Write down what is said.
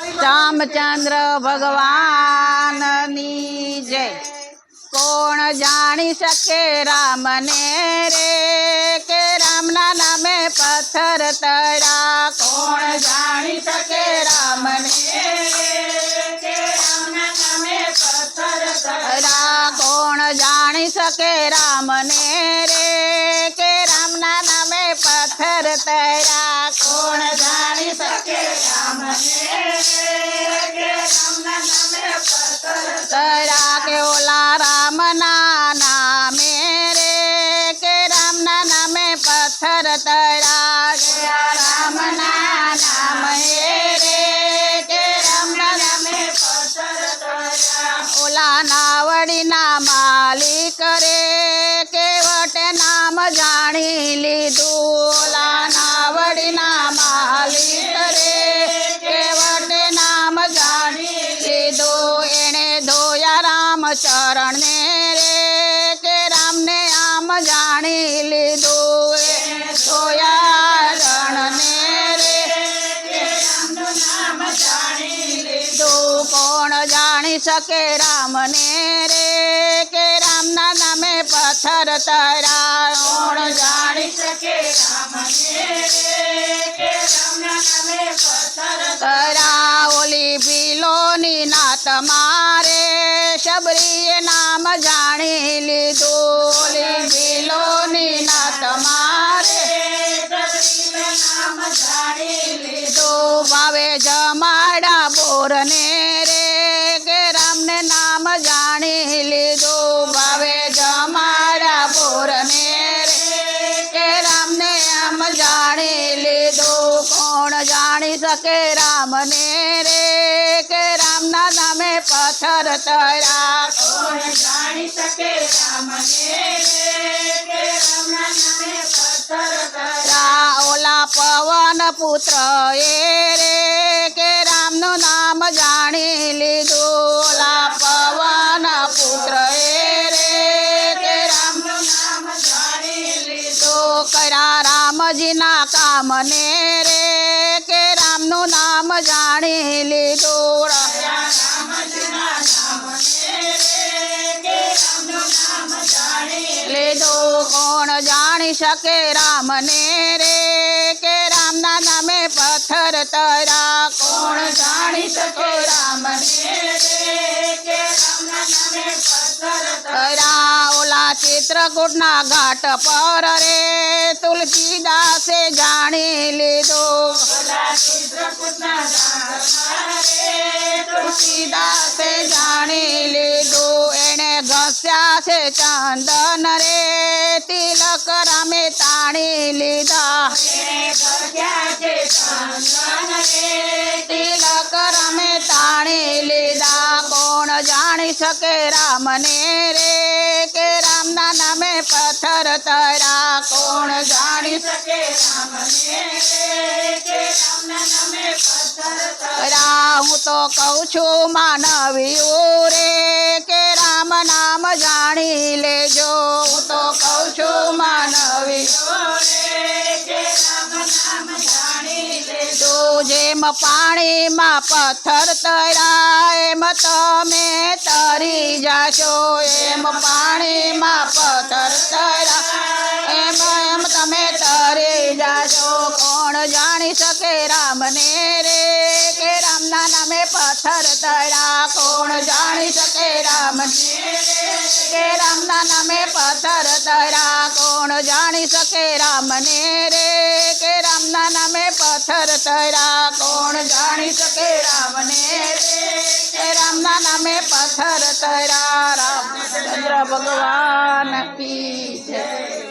રામચંદ્ર ભગવાનની જય. કોણ જાણી શકે રામને રે કે રામના નામે પથ્થર તળા કોણ જાણી શકે રામને કે તળા કે ઓલા શકે રામને રે કે રામના નામે પથ્થર તરા કોણ જાણી શકે રામને રે કે રામના નામે પથ્થર તરા ઓલી ભીલોની નાત મારે શબરીએ નામ જાણી લીધું. ઓલી ભીલોની નાત મારે નામ જાણી લીધું. ભાવે જમાડા બોરને શકે રામને રે કે રામના નામે પથ્થર તળા કોણ જાણી શકે રામને રે કે રામના નામે પથ્થર તળા ઓલા પવન પુત્ર એ રે કે રામનું નામ જાણી લીધું. ઓલા પવન પુત્ર એ રે કે રામનું નામ જાણી લીધું. કર્યા રામજીના કામને રે કે રામનું નામ જાણી લીધો લીધો કોણ જાણી શકે રામને રે? કે રામના નામે પથ્થર તરા? કોણ જાણી શકે રામને રે? કે ઘાટ પર રે. તુલસીદાસે જાણી લીધો તુલસીદાસે જાણી લીધું. એણે ઘસ્યા છે ચંદન રે. તિલક રામે તાણી લીધા. તિલક રામે તાણી લીધા. કોણ જાણી શકે રામને રે? કે રામના નામે પથ્થર તરા? કોણ જાણી શકે રામને હું તો કહું છું, માનવી રે કે રામ નામ જાણી લેજો. હું તો કહું છું રામ લેજો. જેમ પાણીમાં પથ્થર તરાય, એમ તમે તરી જાશો. એમ પાણીમાં પથ્થર તરા એમ એમ તમે તરી જાશો. કોણ જાણી શકે રામને? રામના નામે પથ્થર તરા કોણ જાણી શકે રામ? કે રામના નામે પથ્થર તરા કોણ જાણી શકે રામને રે, કે રામના નામે પથ્થર તરા કોણ જાણી શકે રામને રે, કે નામે પથ્થર તરા રામચંદ્ર ભગવાન કી જય.